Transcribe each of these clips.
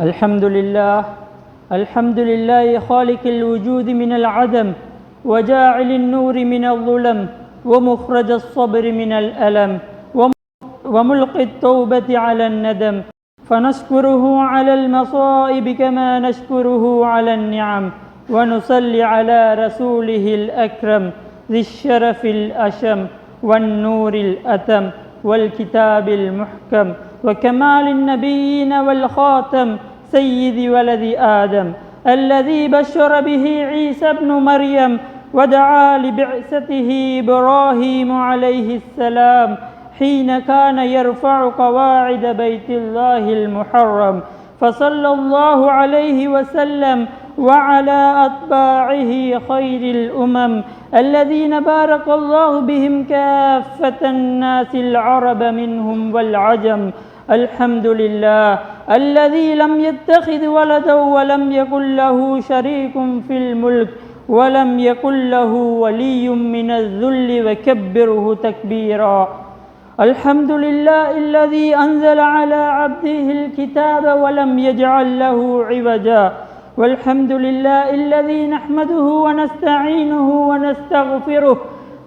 الحمد لله الحمد لله خالق الوجود من العدم وجاعل النور من الظلم ومخرج الصبر من الألم وملقي التوبة على الندم. فنشكره على المصائب كما نشكره على النعم ونصلي على رسوله الأكرم ذي الشرف الأشم والنور الأتم والكتاب المحكم. وكمال النبيين والخاتم سيد ولد آدم الذي بشر به عيسى ابن مريم ودعا لبعثته إبراهيم عليه السلام حين كان يرفع قواعد بيت الله المحرم. فصلى الله عليه وسلم وعلى أتباعه خير الأمم الذين بارك الله بهم كافة الناس العرب منهم والعجم. الحمد لله الذي لم يتخذ ولدا ولم يكن له شريك في الملك ولم يكن له ولي من الذل وكبره تكبيرا. الحمد لله الذي أنزل على عبده الكتاب ولم يجعل له عوجا. والحمد لله الذي نحمده ونستعينه ونستغفره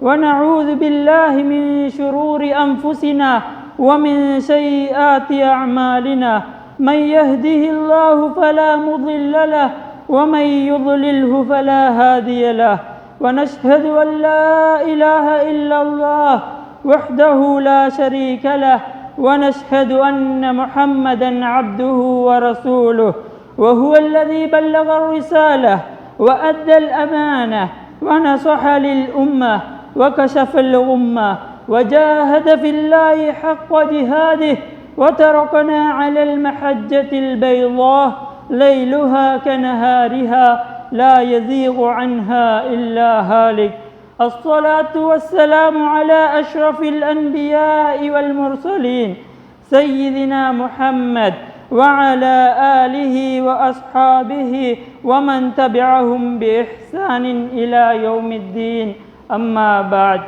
ونعوذ بالله من شرور أنفسنا ومن سيئات أعمالنا من يهده الله فلا مضل له ومن يضلله فلا هادي له ونشهد أن لا إله إلا الله وحده لا شريك له ونشهد أن محمدا عبده ورسوله وهو الذي بلغ الرسالة وأدى الأمانة ونصح للأمة وكشف الغمة وجاهد في الله حق جهاده وتركنا على المحجة البيضاء ليلها كنهارها لا يزيغ عنها إلا هالك. الصلاة والسلام على أشرف الأنبياء والمرسلين سيدنا محمد وعلى آله وأصحابه ومن تبعهم بإحسان إلى يوم الدين. أما بعد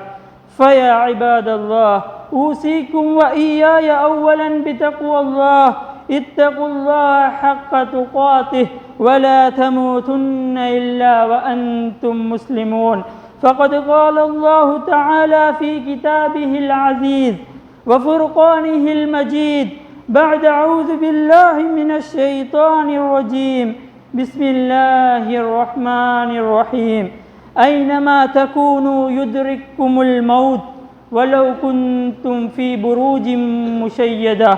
فيا عباد الله أوصيكم وإياي أولا بتقوى الله. اتقوا الله حق تقاته ولا تموتن إلا وأنتم مسلمون. فقد قال الله تعالى في كتابه العزيز وفرقانه المجيد بعد أعوذ بالله من الشيطان الرجيم. بسم الله الرحمن الرحيم. أينما تكونوا يدرككم الموت ولو كنتم في بروج مشيدة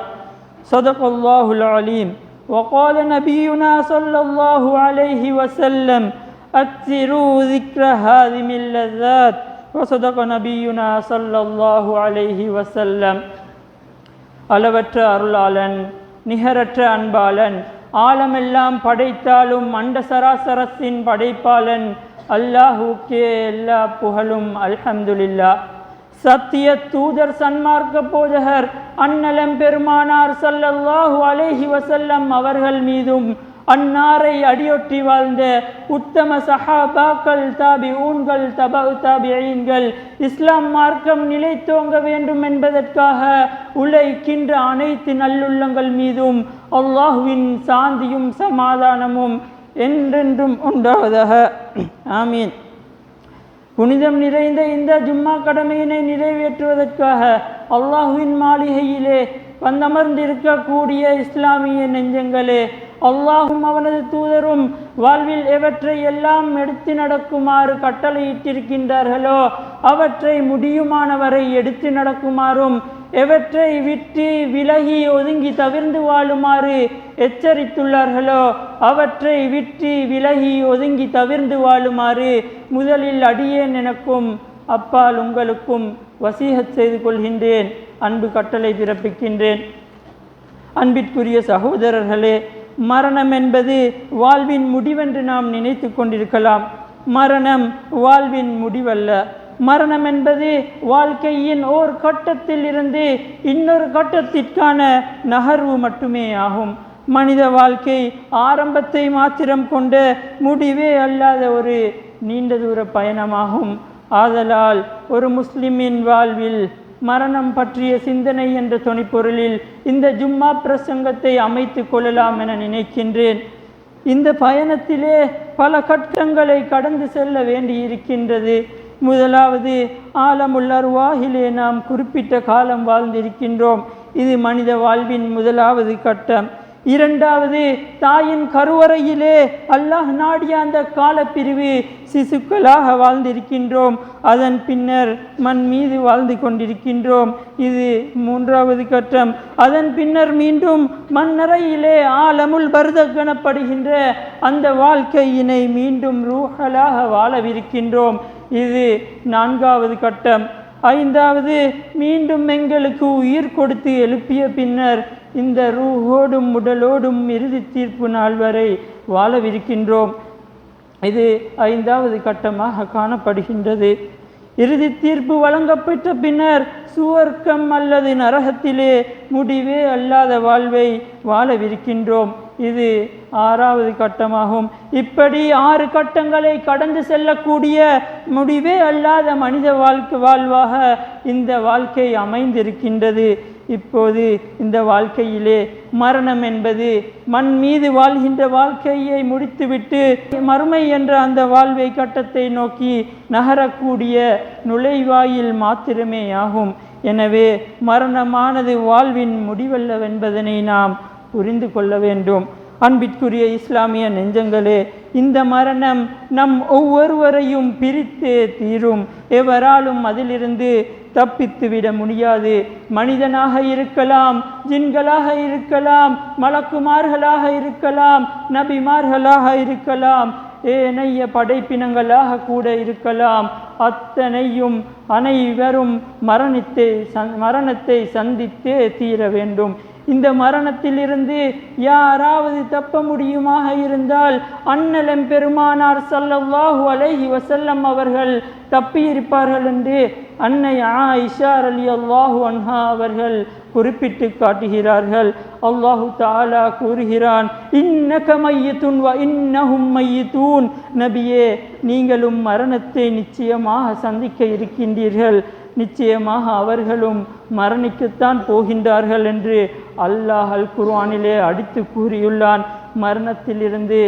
صدق الله العليم وقال نبينا صلى الله عليه وسلم أكثروا ذكر هذه اللذات وصدق نبينا صلى الله عليه وسلم அளவற்ற அருளாளன் நிகரற்ற அன்பாளன் ஆலமெல்லாம் படைத்தாலும் அண்ட சராசரத்தின் படைப்பாளன் அல்லாஹுக்கே எல்லா புகழும் அல்ஹம்துலில்லா சத்திய தூதர் சன்மார்க்க போதகர் அன்னலம் பெருமானார் சல்லல்லாஹு அலேஹி வசல்லம் அவர்கள் மீதும் அன்னாரை அடியொட்டி வாழ்ந்த உத்தம சஹாபாக்கள் தாபி ஊன்கள் தப தாபியீன்கள் இஸ்லாம் மார்க்கம் நிலைத்தோங்க வேண்டும் என்பதற்காக உழைக்கின்ற அனைத்து நல்லுள்ளங்கள் மீதும் அல்லாஹுவின் சாந்தியும் சமாதானமும் என்றென்றும் உண்டாவதாக. ஆமீன். புனிதம் நிறைந்த இந்த ஜும்மா கடமையினை நிறைவேற்றுவதற்காக அல்லாஹுவின் மாளிகையிலே வந்தமர்ந்திருக்கக்கூடிய இஸ்லாமிய நெஞ்சங்களே அல்லாஹும் அவனது தூதரும் வாழ்வில் எவற்றை எல்லாம் எடுத்து நடக்குமாறு கட்டளையிட்டிருக்கின்றார்களோ அவற்றை முடியுமானவரை எடுத்து நடக்குமாறும் எவற்றை விட்டு விலகி ஒதுங்கி தவிர்ந்து வாழுமாறு எச்சரித்துள்ளார்களோ அவற்றை விட்டு விலகி ஒதுங்கி தவிர்ந்து வாழுமாறு முதலில் அடியேன் எனக்கும் அப்பால் உங்களுக்கும் வசீகச் செய்து கொள்கின்றேன். அன்பு கட்டளை பிறப்பிக்கின்றேன். அன்பிற்குரிய சகோதரர்களே மரணம் என்பது வாழ்வின் முடிவென்று நாம் நினைத்து கொண்டிருக்கலாம். மரணம் வாழ்வின் முடிவல்ல. மரணம் என்பது வாழ்க்கையின் ஓர் கட்டத்தில் இருந்து இன்னொரு கட்டத்திற்கான நகர்வு மட்டுமே ஆகும். மனித வாழ்க்கை ஆரம்பத்தை மாத்திரம் கொண்ட முடிவே அல்லாத ஒரு நீண்ட தூர பயணமாகும். ஆதலால் ஒரு முஸ்லிமின் வாழ்வில் மரணம் பற்றிய சிந்தனை என்ற தொனிப்பொருளில் இந்த ஜும்மா பிரசங்கத்தை அமைத்து கொள்ளலாம் என நினைக்கின்றேன். இந்த பயணத்திலே பல கட்டங்களை கடந்து செல்ல வேண்டியிருக்கின்றது. முதலாவது ஆலமுல் அருவாகிலே நாம் குறிப்பிட்ட காலம் வாழ்ந்திருக்கின்றோம். இது மனித வாழ்வின் முதலாவது கட்டம். இரண்டாவது தாயின் கருவறையிலே அல்லாஹ் நாடிய அந்த காலப்பிரிவு சிசுக்களாக வாழ்ந்திருக்கின்றோம். அதன் பின்னர் மண் மீது வாழ்ந்து கொண்டிருக்கின்றோம். இது மூன்றாவது கட்டம். அதன் பின்னர் மீண்டும் மண்ணறையிலே ஆழமுள் பருதக்கணப்படுகின்ற அந்த வாழ்க்கையினை மீண்டும் ரூஹலாக வாழவிருக்கின்றோம். இது நான்காவது கட்டம். ஐந்தாவது மீண்டும் எங்களுக்கு உயிர் கொடுத்து எழுப்பிய பின்னர் இந்த ரூஹோடும் உடலோடும் இறுதி தீர்ப்பு நாள் வரை வாழவிருக்கின்றோம். இது ஐந்தாவது கட்டமாக காணப்படுகின்றது. இறுதி தீர்ப்பு வழங்கப்பட்ட பின்னர் சுவர்க்கம் அல்லது நரகத்திலே முடிவே அல்லாத வாழ்வை வாழவிருக்கின்றோம். இது ஆறாவது கட்டமாகும். இப்படி ஆறு கட்டங்களை கடந்து செல்லக்கூடிய முடிவே அல்லாத மனித வாழ்க்கை வாழ்வாக இந்த வாழ்க்கை அமைந்திருக்கின்றது. இப்போது இந்த வாழ்க்கையிலே மரணம் என்பது மண் மீது வாழ்கின்ற வாழ்க்கையை முடித்துவிட்டு மறுமை என்ற அந்த வாழ்வை கட்டத்தை நோக்கி நகரக்கூடிய நுழைவாயில் மாத்திரமே ஆகும். எனவே மரணமானது வாழ்வின் முடிவல்லவென்பதனை நாம் புரிந்து கொள்ள வேண்டும். அன்பிற்குரிய இஸ்லாமிய நெஞ்சங்களே இந்த மரணம் நம் ஒவ்வொருவரையும் பிரித்தே தீரும். எவராலும் அதிலிருந்து தப்பித்து விட முடியாது. மனிதனாக இருக்கலாம் ஜின்களாக இருக்கலாம் மலக்குமார்களாக இருக்கலாம் நபிமார்களாக இருக்கலாம் ஏனைய படைப்பினங்களாக கூட இருக்கலாம். அத்தனையும் அனைவரும் மரணத்தை சந் மரணத்தை சந்தித்தே தீர வேண்டும். இந்த மரணத்திலிருந்து யாராவது தப்ப முடியுமாக இருந்தால் அண்ணலம் பெருமானார் சல்லல்லாஹு அலைஹி வசல்லம் அவர்கள் தப்பியிருப்பார்கள் என்று அன்னை ஆயிஷா அலி அல்லாஹு அன்ஹா அவர்கள் குறிப்பிட்டு காட்டுகிறார்கள். அல்லாஹு தாலா கூறுகிறான் இன்னக மையத்துன் வ இன்னஹும் மையத்தூன். நபியே நீங்களும் மரணத்தை நிச்சயமாக சந்திக்க இருக்கின்றீர்கள். நிச்சயமாக அவர்களும் மரணிக்கத்தான் போகின்றார்கள் என்று அல்லாஹ் அல் குர்ஆனிலே அடித்து கூறியுள்ளான். மரணத்திலிருந்து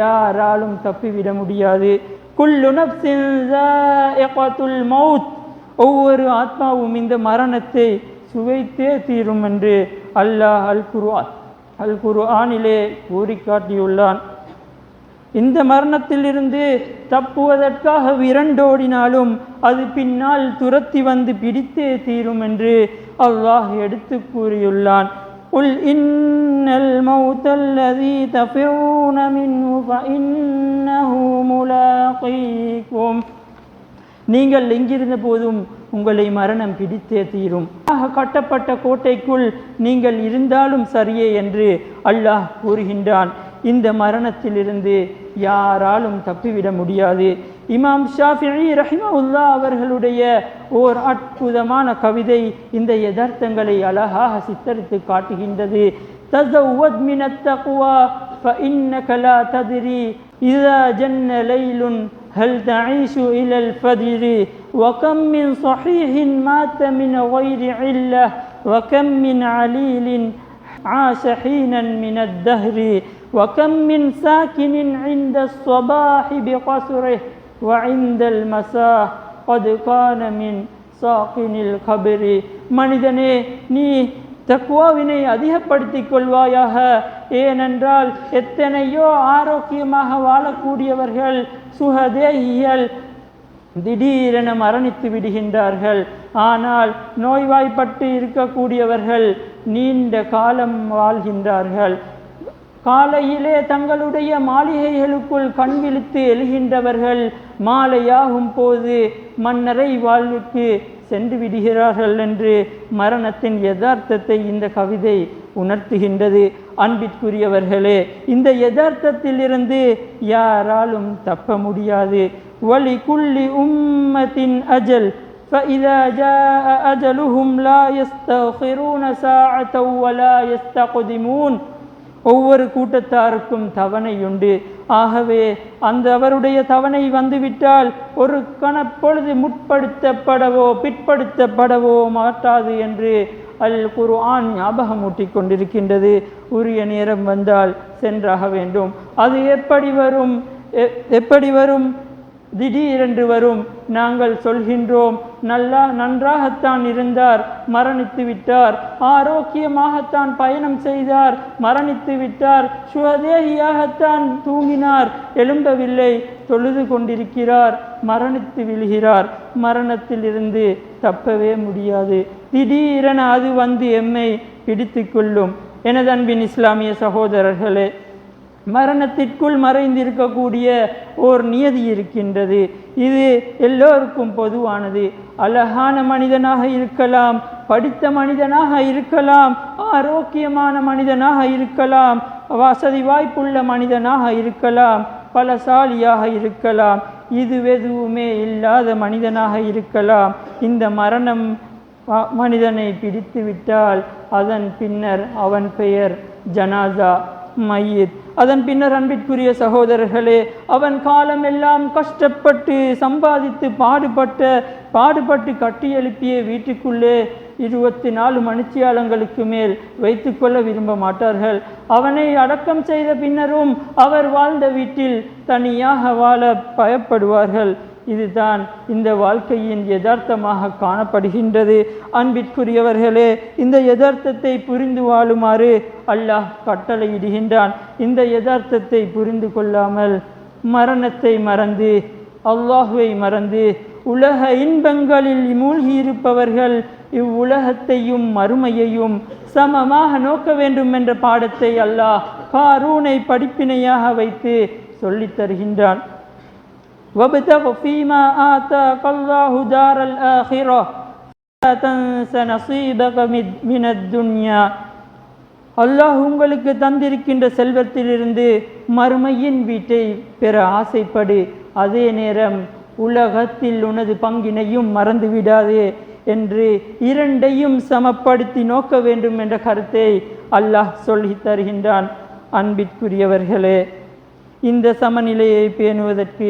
யாராலும் தப்பிவிட முடியாது. குல்லு மவுத் ஒவ்வொரு ஆத்மாவும் இந்த மரணத்தை சுவைத்தே தீரும் என்று அல்லாஹ் அல் குர்ஆன் அல் குர்ஆனிலே கூறி காட்டியுள்ளான் இந்த மரணத்திலிருந்து தப்புவதற்காக விரண்டோடினாலும் அது பின்னால் துரத்தி வந்து பிடித்தே தீரும் என்று அல்லாஹ் எடுத்து கூறியுள்ளான். உல் இன்னல் மௌத்தல்லதி தஃபிரூன மின்ஹு ஃபஇன்னஹு முலாகீக்கும். நீங்கள் எங்கிருந்த போதும் உங்களை மரணம் பிடித்தே தீரும். கட்டப்பட்ட கோட்டைக்குள் நீங்கள் இருந்தாலும் சரியே என்று அல்லாஹ் கூறுகின்றான். இந்த மரணத்திலிருந்து யாராலும் தப்பிவிட முடியாது இமாம் ஷாஃபிஇ ரஹிமவுல்லா அவர்களுடைய ஓர் அற்புதமான கவிதை இந்த யதார்த்தங்களை அழகாக சித்தரித்து காட்டுகின்றது تزود من التقوى فإنك لا تدري إذا جن ليل هل تعيش إلى الفجر وكم من صحيح مات من غير علة وكم من عليل عاش حينا من الدهر وكم من ساكن عند الصباح بقصره وعند المساء قد كان من சாக்கின் கபரி மனிதனே நீ தக்குவாவினை அதிகப்படுத்திக் கொள்வாயாக ஏனென்றால் எத்தனையோ ஆரோக்கியமாக வாழக்கூடியவர்கள் சுகதேகியல் திடீரென மரணித்து விடுகின்றார்கள் ஆனால் நோய்வாய்ப்பட்டு இருக்கக்கூடியவர்கள் நீண்ட காலம் வாழ்கின்றார்கள் காலையிலே தங்களுடைய மாளிகைகளுக்குள் கண் விழித்து எழுகின்றவர்கள் மாலையாகும் போது மன்னரை வாழ்வுக்கு சென்று விடுகிறார்கள் என்று மரணத்தின் யதார்த்தத்தை இந்த கவிதை உணர்த்துகின்றது அன்பிற்குரியவர்களே இந்த யதார்த்தத்திலிருந்து யாராலும் தப்ப முடியாது வலி குள்ளி உம்மத்தின் அஜல் فإذا جاء أجلهم لا يستغفرون ساعة ولا يستقدمون ஒவ்வொரு கூட்டத்தாருக்கும் தவணை உண்டு ஆகவே அந்த அவருடைய தவணை வந்துவிட்டால் ஒரு கணப்பொழுது முற்படுத்தப்படவோ பிற்படுத்தப்படவோ மாட்டாது என்று அல் குர்ஆன் ஞாபகமூட்டி கொண்டிருக்கின்றது. உரிய நேரம் வந்தால் சென்றாக வேண்டும். அது எப்படி வரும்? எ- எப்படி வரும்? திடீரென்று வரும். நாங்கள் சொல்கின்றோம் நல்லா நன்றாகத்தான் இருந்தார் மரணித்து விட்டார். ஆரோக்கியமாகத்தான் பயணம் செய்தார் மரணித்து விட்டார். சுகதேகியாகத்தான் தூங்கினார். எழும்பவில்லை தொழுது கொண்டிருக்கிறார் மரணித்து விழுகிறார். மரணத்திலிருந்து தப்பவே முடியாது. திடீரென அது வந்து எம்மை பிடித்து கொள்ளும். எனதன்பின் இஸ்லாமிய சகோதரர்களே மரணத்திற்குள் மறைந்திருக்கக்கூடிய ஓர் நியதி இருக்கின்றது. இது எல்லோருக்கும் பொதுவானது. அழகான மனிதனாக இருக்கலாம் படித்த மனிதனாக இருக்கலாம் ஆரோக்கியமான மனிதனாக இருக்கலாம் வசதி வாய்ப்புள்ள மனிதனாக இருக்கலாம் பலசாலியாக இருக்கலாம் இது எதுவுமே இல்லாத மனிதனாக இருக்கலாம். இந்த மரணம் மனிதனை பிடித்துவிட்டால் அதன் பின்னர் அவன் பெயர் ஜனாசா மையத் அதன் பின்னர் அன்பிற்குரிய சகோதரர்களே அவன் காலம் எல்லாம் கஷ்டப்பட்டு சம்பாதித்து பாடுபட்ட பாடுபட்டு கட்டி எழுப்பிய வீட்டுக்குள்ளே இருபத்தி நாலு மணிச்சியாலங்களுக்கு மேல் வைத்துக்கொள்ள விரும்ப மாட்டார்கள். அவனை அடக்கம் செய்த பின்னரும் அவர் வாழ்ந்த வீட்டில் தனியாக வாழ பயப்படுவார்கள். இதுதான் இந்த வாழ்க்கையின் யதார்த்தமாக காணப்படுகின்றது. அன்பிற்குரியவர்களே இந்த யதார்த்தத்தை புரிந்து வாழுமாறு அல்லாஹ் கட்டளையிடுகின்றான். இந்த யதார்த்தத்தை புரிந்து கொள்ளாமல் மரணத்தை மறந்து அல்லாஹுவை மறந்து உலக இன்பங்களில் மூழ்கி இருப்பவர்கள் இவ்வுலகத்தையும் மறுமையையும் சமமாக நோக்க வேண்டும் என்ற பாடத்தை அல்லாஹ் காரூனை படிப்பினையாக வைத்து சொல்லித் தருகின்றான் وابتغ فيما آتاك الله دار الآخرة لا تنس نصيبك من- من الدنيا அல்லாஹ் உங்களுக்கு தந்திருக்கின்ற செல்வத்திலிருந்து மறுமையின் வீட்டை பெற ஆசைப்படு அதே நேரம் உலகத்தில் உனது பங்கினையும் மறந்து விடாதே என்று இரண்டையும் சமப்படுத்தி நோக்க வேண்டும் என்ற கருத்தை அல்லாஹ் சொல்லித் தருகின்றான் அன்பிற்குரியவர்களே இந்த சமநிலையை பேணுவதற்கு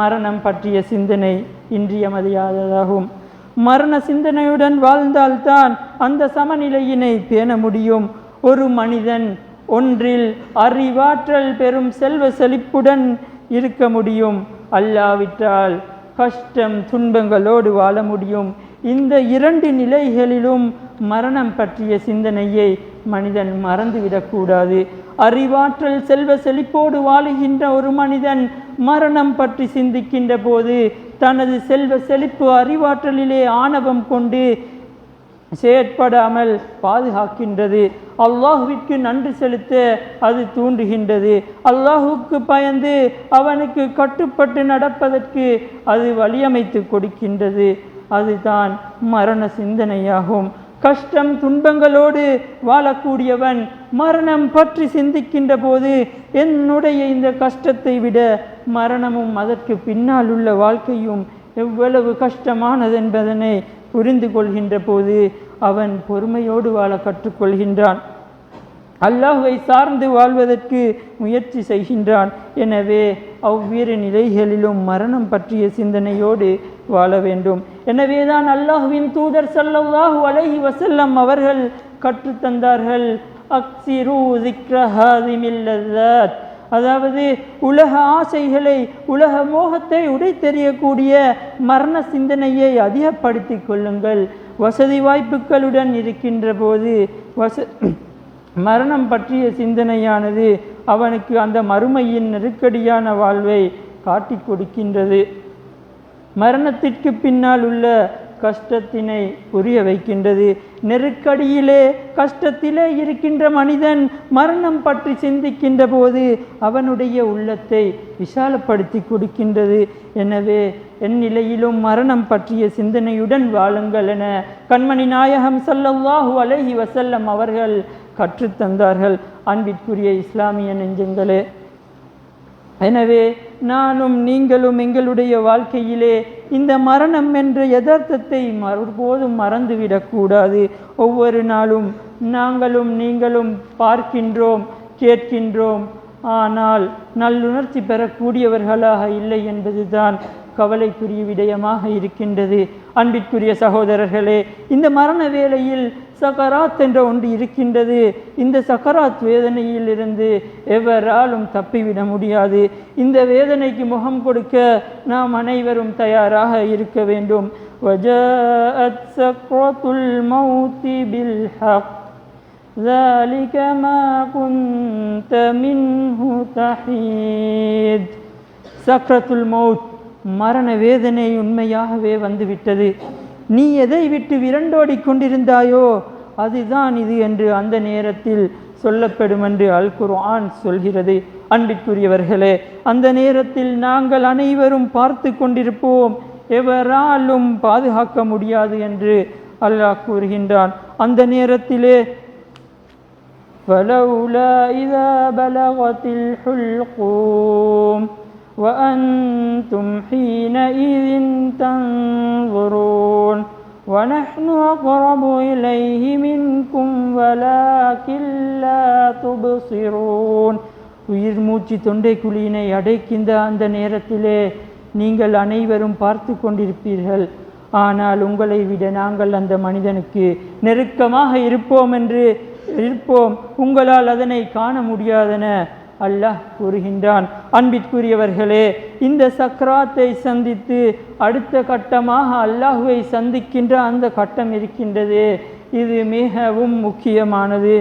மரணம் பற்றிய சிந்தனை இன்றியமதியாததாகும் மரண சிந்தனையுடன் வாழ்ந்தால்தான் அந்த சமநிலையினை பேண முடியும். ஒரு மனிதன் ஒன்றில் அறிவாற்றல் பெறும் செல்வ செழிப்புடன் இருக்க முடியும். அல்லாவிட்டால் கஷ்டம் துன்பங்களோடு வாழ முடியும். இந்த இரண்டு நிலைகளிலும் மரணம் பற்றிய சிந்தனையை மனிதன் மறந்துவிடக்கூடாது. அறிவாற்றல் செல்வ செழிப்போடு வாழுகின்ற ஒரு மனிதன் மரணம் பற்றி சிந்திக்கின்ற போது தனது செல்வ செழிப்பு அறிவாற்றலிலே ஆணவம் கொண்டு செயற்படாமல் பாதுகாக்கின்றது. அல்லாஹுவிற்கு நன்றி செலுத்த அது தூண்டுகின்றது. அல்லாஹுக்கு பயந்து அவனுக்கு கட்டுப்பட்டு நடப்பதற்கு அது வழியமைத்து கொடுக்கின்றது. அதுதான் மரண சிந்தனையாகும். கஷ்டம் துன்பங்களோடு வாழக்கூடியவன் மரணம் பற்றி சிந்திக்கின்ற போது என்னுடைய இந்த கஷ்டத்தை விட மரணமும் அதற்கு பின்னால் உள்ள வாழ்க்கையும் எவ்வளவு கஷ்டமானது என்பதனை புரிந்து கொள்கின்ற போது அவன் பொறுமையோடு வாழ கற்றுக்கொள்கின்றான். அல்லாஹுவை சார்ந்து வாழ்வதற்கு முயற்சி செய்கின்றான். எனவே அவ்விரு நிலைகளிலும் மரணம் பற்றிய சிந்தனையோடு வாழ வேண்டும். எனவே தான் அல்லாஹுவின் தூதர் சல்லாஹு அலஹி வசல்லம் அவர்கள் கற்றுத்தந்தார்கள் அக்சிரு ஜிக்ரஹாதிமில்லத் அதாவது உலக ஆசைகளை உலக மோகத்தை உடைத்தெறியக்கூடிய மரண சிந்தனையை அதிகப்படுத்தி கொள்ளுங்கள். வசதி வாய்ப்புகளுடன் இருக்கின்ற போது வச மரணம் பற்றிய சிந்தனையானது அவனுக்கு அந்த மறுமையின் நெருக்கடியான வாழ்வை காட்டி கொடுக்கின்றது. மரணத்திற்கு பின்னால் உள்ள கஷ்டத்தினை புரிய வைக்கின்றது. நெருக்கடியிலே கஷ்டத்திலே இருக்கின்ற மனிதன் மரணம் பற்றி சிந்திக்கின்ற போது அவனுடைய உள்ளத்தை விசாலப்படுத்தி கொடுக்கின்றது. எனவே என் நிலையிலும் மரணம் பற்றிய சிந்தனையுடன் வாழுங்கள் என கண்மணி நாயகம் ஸல்லல்லாஹு அலஹி வசல்லம் அவர்கள் கற்றுத்தந்தார்கள் அன்பிற்குரிய இஸ்லாமிய நெஞ்சங்களே எனவே நானும் நீங்களும் எங்களுடைய வாழ்க்கையிலே இந்த மரணம் என்ற யதார்த்தத்தை மறுபோதும் மறந்துவிடக்கூடாது ஒவ்வொரு நாளும் நாங்களும் நீங்களும் பார்க்கின்றோம் கேட்கின்றோம். ஆனால் நல்லுணர்ச்சி பெறக்கூடியவர்களாக இல்லை என்பதுதான் கவலைக்குரிய விடயமாக இருக்கின்றது. அன்பிற்குரிய சகோதரர்களே இந்த மரண வேளையில் சக்கராத் என்ற ஒன்று இருக்கின்றது இந்த சக்கராத் வேதனையிலிருந்து எவராலும் தப்பிவிட முடியாது இந்த வேதனைக்கு முகம் கொடுக்க நாம் அனைவரும் தயாராக இருக்க வேண்டும் وجاءت سكرة الموت بالحق ذلك ما كنت منه تحيد சக்ரத்துல் மவுத் மரண வேதனை உண்மையாகவே வந்துவிட்டது நீ எதை விட்டு விரண்டோடி கொண்டிருந்தாயோ அதுதான் இது என்று அந்த நேரத்தில் சொல்லப்படும் என்று அல் குர்ஆன் சொல்கிறது அன்பிற்குரியவர்களே அந்த நேரத்தில் நாங்கள் அனைவரும் பார்த்து கொண்டிருப்போம் எவராலும் பாதுகாக்க முடியாது என்று அல்லாஹ் கூறுகின்றான் அந்த நேரத்திலே فلولا إذا بلغت الحلقوم وأنتم حينئذ تنظرون ونحن أقرب إليه منكم ولكن لا تبصرون உயிர் மூச்சு தொண்டை குழியினை அடைக்கின்ற அந்த நேரத்திலே நீங்கள் அனைவரும் பார்த்து கொண்டிருப்பீர்கள் ஆனால் உங்களை விட நாங்கள் அந்த மனிதனுக்கு நெருக்கமாக இருப்போம் என்று இருப்போம் உங்களால் அதனை காண முடியாதென அல்லாஹ் கூறுகின்றான். அன்பிற்குரியவர்களே இந்த சக்ராத்தை சந்தித்து அடுத்த கட்டமாக அல்லாஹுவை சந்திக்கின்ற அந்த கட்டம் இருக்கின்றது. இது மிகவும் முக்கியமானது.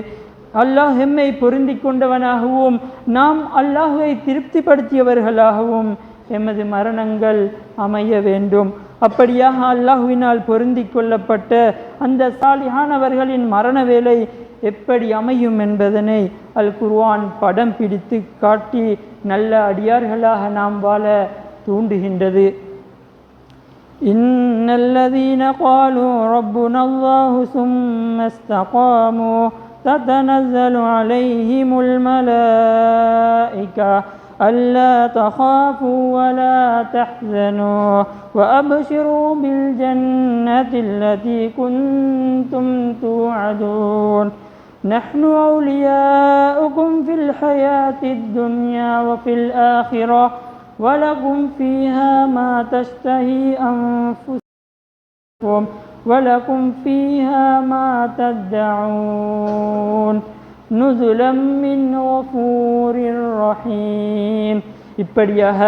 அல்லாஹ் எம்மை பொருந்தி கொண்டவனாகவும் நாம் அல்லாஹுவை திருப்திப்படுத்தியவர்களாகவும் எமது மரணங்கள் அமைய வேண்டும். அப்படியாக அல்லாஹுவினால் பொருந்தி கொள்ளப்பட்ட அந்த சாலியானவர்களின் மரண வேலை எப்படி அமையும் என்பதனை அல் குர்ஆன் படம் பிடித்து காட்டி நல்ல அடியார்களாக நாம் வாழ தூண்டுகின்றது إن الذين قالوا ربنا الله ثم استقاموا تتنزل عليهم الملائكة ألا تخافوا ولا تحزنوا وأبشروا بالجنة التي كنتم توعدون نحن أولياؤكم في الحياة الدنيا وفي الآخرة ولكم فيها ما تشتهي أنفسكم ولكم فيها ما تدعون نزلا من غفور رحيم இப்படியாக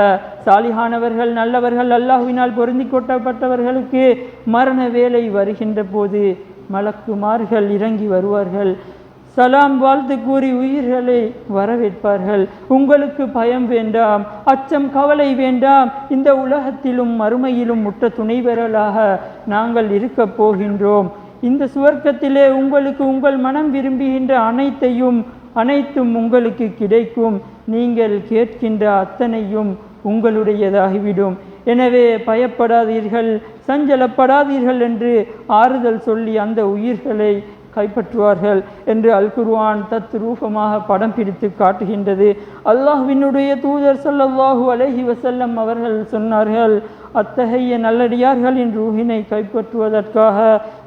சாலிஹானவர்கள் நல்லவர்கள் அல்லாஹ்வினால் பொருந்தி கொட்டப்பட்டவர்களுக்கு மரண வேலை வருகின்ற போது மலக்குமார்கள் இறங்கி வருவார்கள் சலாம் வாழ்த்து கூறி உயிர்களை வரவேற்பார்கள். உங்களுக்கு பயம் வேண்டாம் அச்சம் கவலை வேண்டாம். இந்த உலகத்திலும் மறுமையிலும் முட்ட துணைவரலாக நாங்கள் இருக்கப் போகின்றோம். இந்த சுவர்க்கத்திலே உங்களுக்கு உங்கள் மனம் விரும்புகின்ற அனைத்தையும் அனைத்தும் உங்களுக்கு கிடைக்கும். நீங்கள் கேட்கின்ற அத்தனையும் உங்களுடையதாகிவிடும். எனவே பயப்படாதீர்கள் சஞ்சலப்படாதீர்கள் என்று ஆறுதல் சொல்லி அந்த உயிர்களை கைப்பற்றுவார்கள் என்று அல் குர்ஆன் தத்ரூபமாக படம் பிடித்து காட்டுகின்றது. அல்லாஹ்வினுடைய தூதர் ஸல்லல்லாஹு அலஹி வசல்லம் அவர்கள் சொன்னார்கள் அத்தகைய நல்லடியார்களின் ரூஹினை கைப்பற்றுவதற்காக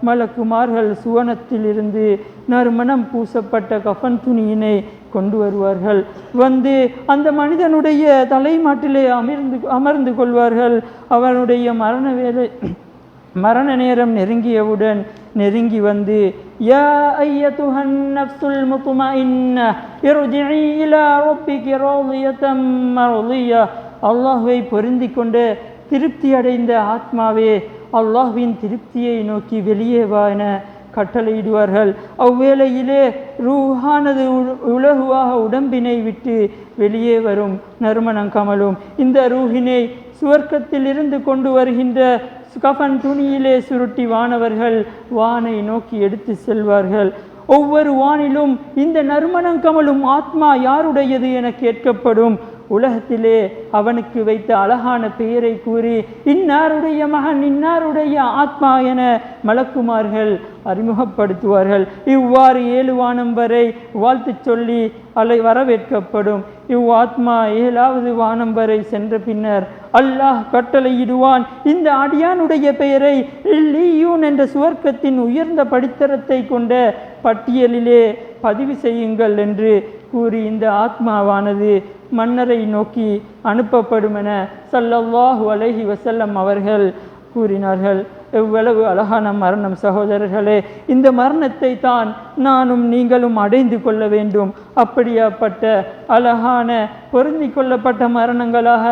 மலக்குமார்கள் சுவனத்திலிருந்து நறுமணம் பூசப்பட்ட கஃன் துணியினை கொண்டு வருவார்கள். வந்து அந்த மனிதனுடைய தலைமாட்டிலே அமர்ந்து அமர்ந்து கொள்வார்கள். அவனுடைய மரண வேலை மரண நேரம் நெருங்கியவுடன் நெருங்கி வந்து யா ஐயத்துஹன் நஃப்சுல் முத்மஇன்ன இர்ஜிஇ இலா ரப்பிகி ராதியத்தம் மர்தியா. அல்லாஹ்வை பொருந்தி கொண்டு திருப்தி அடைந்த ஆத்மாவே அல்லாஹ்வின் திருப்தியை நோக்கி வெளியே வா என கட்டளையிடுவார்கள். அவ்வேளையிலே ரூஹானது உ- உலகுவாக உடம்பினை விட்டு வெளியே வரும் நறுமணம் கமலும். இந்த ரூஹினை சுவர்க்கத்தில் இருந்து கொண்டு வருகின்ற கஃபன் துணியிலே சுருட்டி வானவர்கள் வானை நோக்கி எடுத்து செல்வார்கள். ஒவ்வொரு வானிலும் இந்த நறுமணம் கமலும் ஆத்மா யாருடையது என கேட்கப்படும். உலகத்திலே அவனுக்கு வைத்த அழகான பெயரை கூறி இன்னாருடைய மகன் இன்னாருடைய ஆத்மா என மலக்குமார்கள் அறிமுகப்படுத்துவார்கள். இவ்வாறு ஏழு வானம் வரை வாழ்த்து சொல்லி அலை வரவேற்கப்படும். இவ் ஆத்மா ஏழாவது வானம் வரை சென்ற பின்னர் அல்லாஹ் கட்டளையிடுவான். இந்த அடியானுடைய பெயரை லியூன் என்ற சுவர்க்கத்தின் உயர்ந்த படித்தரத்தை கொண்ட பட்டியலிலே பதிவு செய்யுங்கள் என்று கூறி இந்த ஆத்மாவானது மன்னரை நோக்கி அனுப்பப்படுமென சல்லல்லாஹு அலஹி வசல்லம் அவர்கள் கூறினார்கள். எவ்வளவு அழகான மரணம் சகோதரர்களே! இந்த மரணத்தை தான் நானும் நீங்களும் அடைந்து கொள்ள வேண்டும். அப்படியாப்பட்ட அழகான பொருந்தி கொள்ளப்பட்ட மரணங்களாக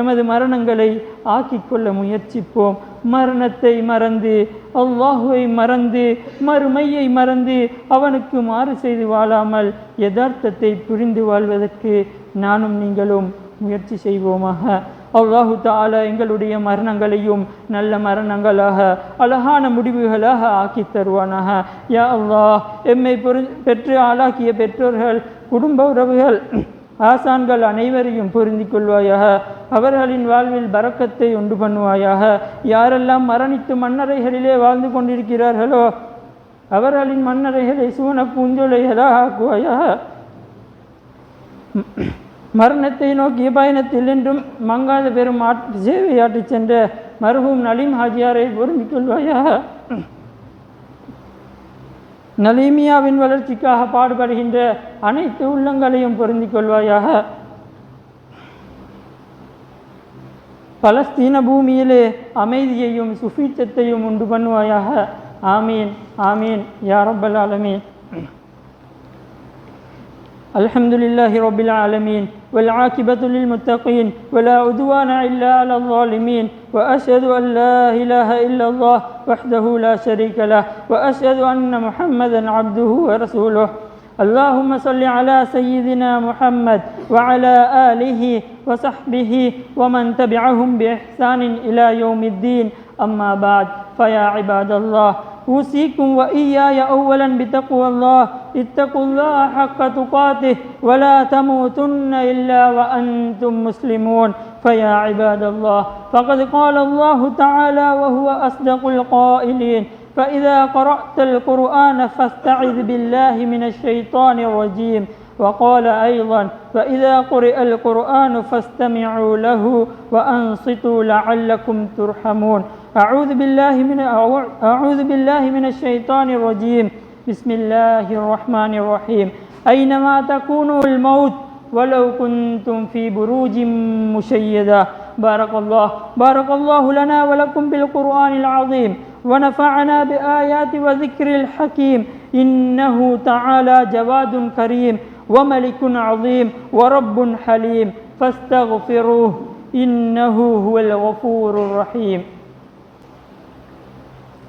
எமது மரணங்களை ஆக்கிக்கொள்ள முயற்சிப்போம். மரணத்தை மறந்து அவ்வாஹுவை மறந்து மறுமையை மறந்து அவனுக்கு மாறு செய்து வாழாமல் யதார்த்தத்தை புரிந்து வாழ்வதற்கு நானும் நீங்களும் முயற்சி செய்வோமாக. அல்லாஹு தாலா எங்களுடைய மரணங்களையும் நல்ல மரணங்களாக அழகான முடிவுகளாக ஆக்கி தருவானாக. யா அல்லாஹ் எம்மை பெற்று ஆளாக்கிய பெற்றோர்கள் குடும்ப உறவுகள் ஆசான்கள் அனைவரையும் பொருந்தி கொள்வாயாக. அவர்களின் வாழ்வில் பறக்கத்தை உண்டு பண்ணுவாயாக. யாரெல்லாம் மரணித்து மண்ணறைகளிலே வாழ்ந்து கொண்டிருக்கிறார்களோ அவர்களின் மண்ணறைகளை சுவன பூஞ்சொலைகளாக ஆக்குவாயாக. மரணத்தை நோக்கிய பயணத்தில் என்றும் மங்காத பெரும் ஆட் சேவையாற்றி சென்ற மருகும் நலீம் ஹாஜியாரை பொருந்திக் கொள்வாயா? நலீமியாவின் வளர்ச்சிக்காக பாடுபடுகின்ற அனைத்து உள்ளங்களையும் பொருந்திக் கொள்வாயாக பலஸ்தீன பூமியிலே அமைதியையும் சுஃபீச்சத்தையும் உண்டு பண்ணுவாயாக ஆமீன் ஆமீன் யாரப்பல் ஆலமீன். அலமதுல்லாஹி ரொபில் ஆலமீன். والعاقبة للمتقين ولا عدوان إلا على الظالمين. وأشهد أن لا إله إلا الله وحده لا شريك له وأشهد أن محمدا عبده ورسوله. اللهم صل على سيدنا محمد وعلى آله وصحبه ومن تبعهم بإحسان إلى يوم الدين. أما بعد فيا عباد الله أوصيكم وإياي أولا بتقوى الله اتقوا الله حق تقاته ولا تموتن إلا وأنتم مسلمون. فيا عباد الله فقد قال الله تعالى وهو أصدق القائلين فإذا قرأت القرآن فاستعذ بالله من الشيطان الرجيم. وقال أيضا فإذا قرئ القرآن فاستمعوا له وأنصتوا لعلكم ترحمون. أعوذ بالله من أعوذ بالله من الشيطان الرجيم. بسم الله الرحمن الرحيم. أينما تكونوا الموت ولو كنتم في بروج مشيدة. بارك الله بارك الله لنا ولكم بالقرآن العظيم. ونفعنا بآيات وذكر الحكيم. إنه تعالى جواد كريم وملك عظيم ورب حليم. فاستغفروه إنه هو الغفور الرحيم.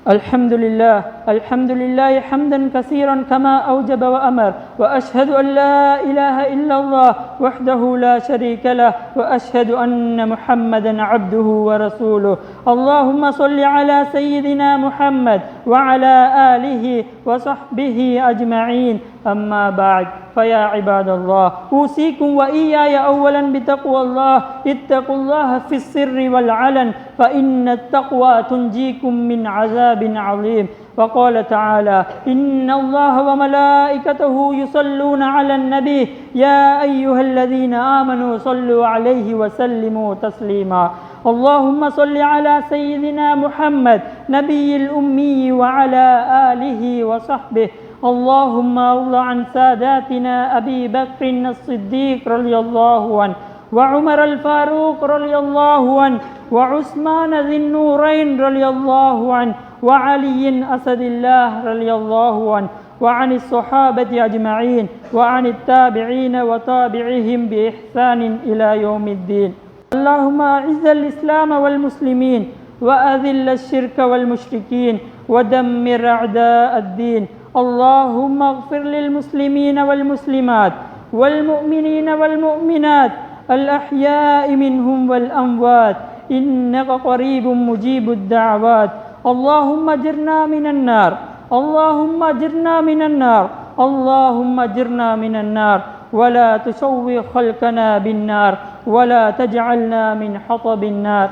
الحمد لله الحمد لله حمدا كثيرا كما أوجب وأمر وأشهد أن لا إله إلا الله وحده لا شريك له وأشهد أن محمدا عبده ورسوله. اللهم صل على سيدنا محمد وعلى آله وصحبه أجمعين. أما بعد. فيا عباد الله أوصيكم وإياي أولا بتقوى الله. اتقوا الله في السر والعلن فإن التقوى تنجيكم من عذاب عظيم. وقال تعالى إن الله وملائكته يصلون على النبي. يا أيها الذين آمنوا صلوا عليه وسلموا تسليما. اللهم صل على سيدنا محمد نبي الأمي وعلى آله وصحبه. اللهم ارض عن ساداتنا أبي بكر الصديق رضي الله عنه وعمر الفاروق رضي الله عنه وعثمان ذي النورين رضي الله عنه وعلي أسد الله رضي الله عنه وعن الصحابة أجمعين وعن التابعين وتابعهم بإحسان إلى يوم الدين. اللهم أعز الإسلام والمسلمين وأذل الشرك والمشركين ودمر أعداء الدين اللهم اغفر للمسلمين والمسلمات والمؤمنين والمؤمنات الأحياء منهم والأموات إنك قريب مجيب الدعوات اللهم اجرنا من النار اللهم اجرنا من النار اللهم اجرنا من النار ولا تشوه خلقنا بالنار ولا تجعلنا من حطب النار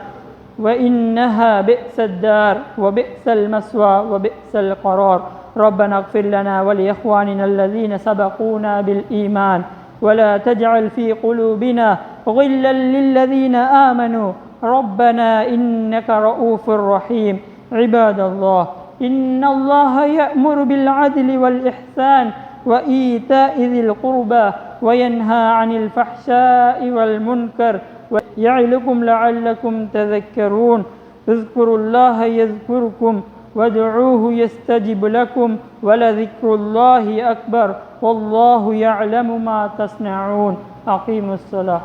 وإنها بئس الدار وبئس المسوى وبئس القرار ربنا اغفر لنا ولإخواننا الذين سبقونا بالإيمان ولا تجعل في قلوبنا غلا للذين آمنوا. ربنا إنك رؤوف رحيم. عباد الله إن الله يأمر بالعدل والإحسان وإيتاء ذي القربى وينهى عن الفحشاء والمنكر ويعلكم لعلكم تذكرون. اذكروا الله يذكركم. وادعوه يستجب لكم ولذكر الله أكبر والله يعلم ما تصنعون. أقيموا الصلاة.